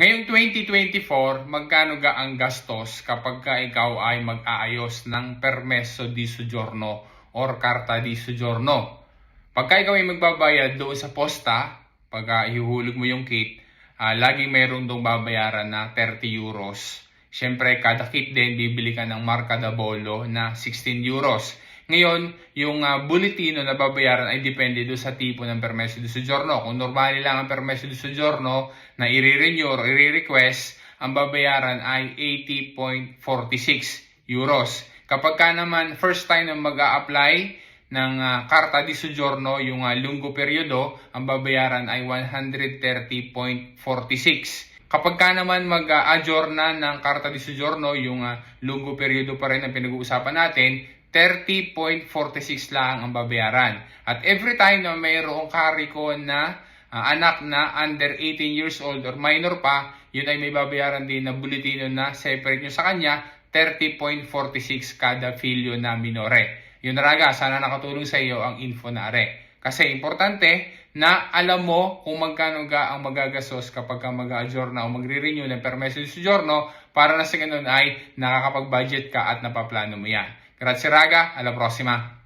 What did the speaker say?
Ngayong 2024, magkano ga ang gastos kapag ka ikaw ay mag-aayos ng permesso di soggiorno or carta di soggiorno? Pagka ikaw ay magbabayad doon sa posta, pag uh, ihuhulog mo yung kit, uh, laging mayroon doong babayaran na 30 euros. Siyempre, kada kit din, bibili ka ng marca da bolo na 16 euros. Ngayon, yung uh, bulletino na babayaran ay depende do sa tipo ng permesso di soggiorno. Kung normal lang ang permesso di soggiorno na i-renew or i-request, ang babayaran ay 80.46 euros. Kapag ka naman first time na mag apply ng uh, karta di soggiorno, yung uh, lunggo periodo, ang babayaran ay 130.46. Kapag ka naman mag-adjourn na ng karta di soggiorno, yung uh, lungo periodo pa rin ang pinag-uusapan natin, 30.46 lang ang babayaran. At every time na mayroong kariko na uh, anak na under 18 years old or minor pa, yun ay may babayaran din na bulletino na separate nyo sa kanya, 30.46 kada filyo na minore. Yun na sana nakatulong sa iyo ang info na are. Kasi importante na alam mo kung magkano ga ang magagastos kapag ka mag-adjourn na o magre-renew ng permesso di soggiorno para na sa ganun ay nakakapag-budget ka at napaplano mo yan. Grazie raga, alla prossima!